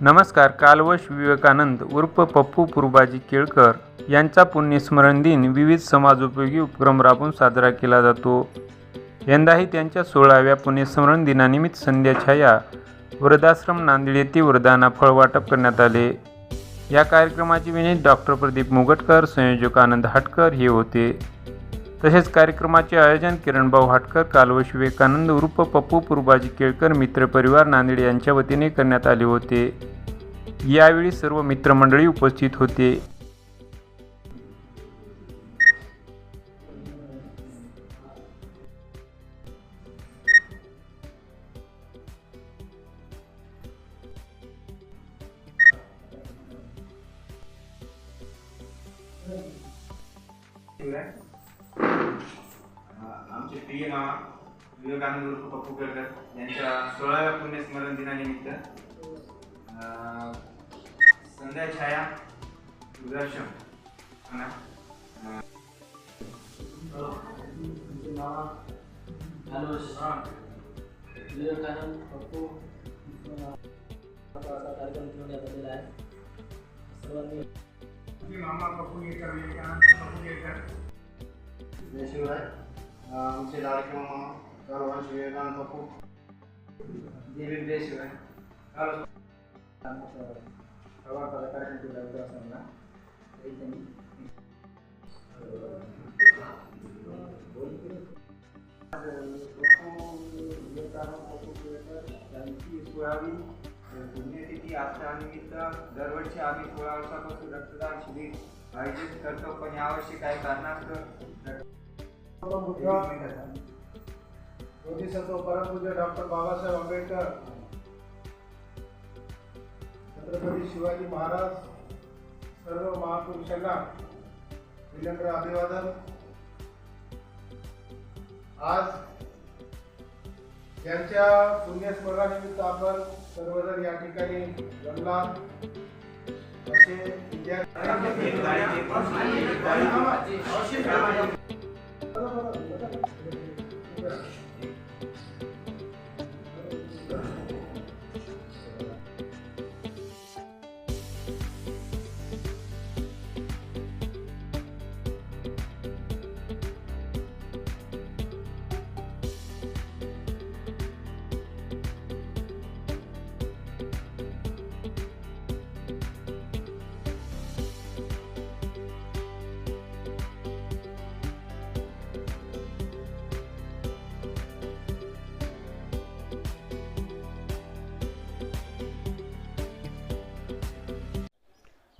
नमस्कार कालवश विवेकानंद उर्फ पप्पू पूर्बाजी केळकर यांचा पुण्यस्मरण दिन विविध समाजोपयोगी उपक्रम राबवून साजरा केला जातो. यंदाही त्यांच्या सोळाव्या पुण्यस्मरण दिनानिमित्त संध्याछाया वृद्धाश्रम नांदेड येथे वृद्धांना फळवाटप करण्यात आले. या कार्यक्रमाचे विनीत डॉक्टर प्रदीप मुगटकर संयोजक आनंद हाटकर हे होते. तसेच कार्यक्रमाचे आयोजन किरणभाऊ हाटकर कालवश विवेकानंद उर्फ पप्पू पुरबाजी केळकर मित्रपरिवार नांदेड यांच्या वतीने करण्यात आले होते. यावेळी सर्व मित्रमंडळी उपस्थित होते. आमचे प्रिय मामा विवेकानंद उर्फ पप्पू केळकर यांच्या सोळाव्या पुण्यस्मरण दिनानिमित्त संध्या छाया वृद्धाश्रम हा ना? विवेकानंद पप्पू. कार्यक्रम ठेवण्यात आलेला आहे. सर्वांनी जयशिवराय आमचे लाडके मामा सर्वांश विवेकानंद पप्पू देवी देशिवाय प्रवासाचा कार्यक्रम ठेवला होता असताना तरी त्यांनी त्यांची सोळावी पुण्यतिथी निमित्त दरवर्षी आम्ही सोळा वर्षापासून रक्तदान शिबिर आयोजित करतो पण यावर्षी काही कारणास्तव मोदी संत परमपूज्य डॉक्टर बाबासाहेब आंबेडकर छत्रपती शिवाजी महाराज सर्व महापुरुषांना विनम्र अभिवादन. आज यांच्या पुण्यस्मरणानिमित्त आपण सर्वजण या ठिकाणी जमला असे विद्यार्थी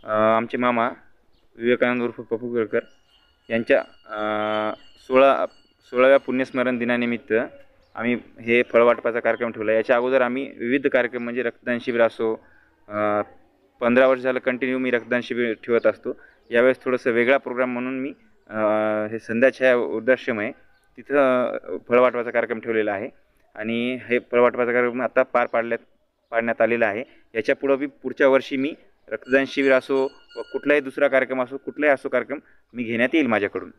आमचे मामा विवेकानंद उर्फ पप्पू गडकर यांच्या सोळा सोळाव्या पुण्यस्मरण दिनानिमित्त आम्ही हे फळवाटपाचा कार्यक्रम ठेवला. याच्या अगोदर आम्ही विविध कार्यक्रम म्हणजे रक्तदान शिबिर असो पंधरा वर्ष झालं कंटिन्यू मी रक्तदान शिबिर ठेवत असतो. यावेळेस थोडंसं वेगळा प्रोग्राम म्हणून मी हे संध्याछाया वृद्धाश्रम आहे तिथं फळवाटपाचा कार्यक्रम ठेवलेला आहे. आणि हे फळवाटपाचा कार्यक्रम आता पार पाडल्यात पाडण्यात आलेला आहे. याच्यापुढं मी बी पुढच्या वर्षी मी रक्तदान शिबिर असो व कुठलाही दुसरा कार्यक्रम असो कुठलाही असो कार्यक्रम मी घेण्यात येईल माझ्याकडून.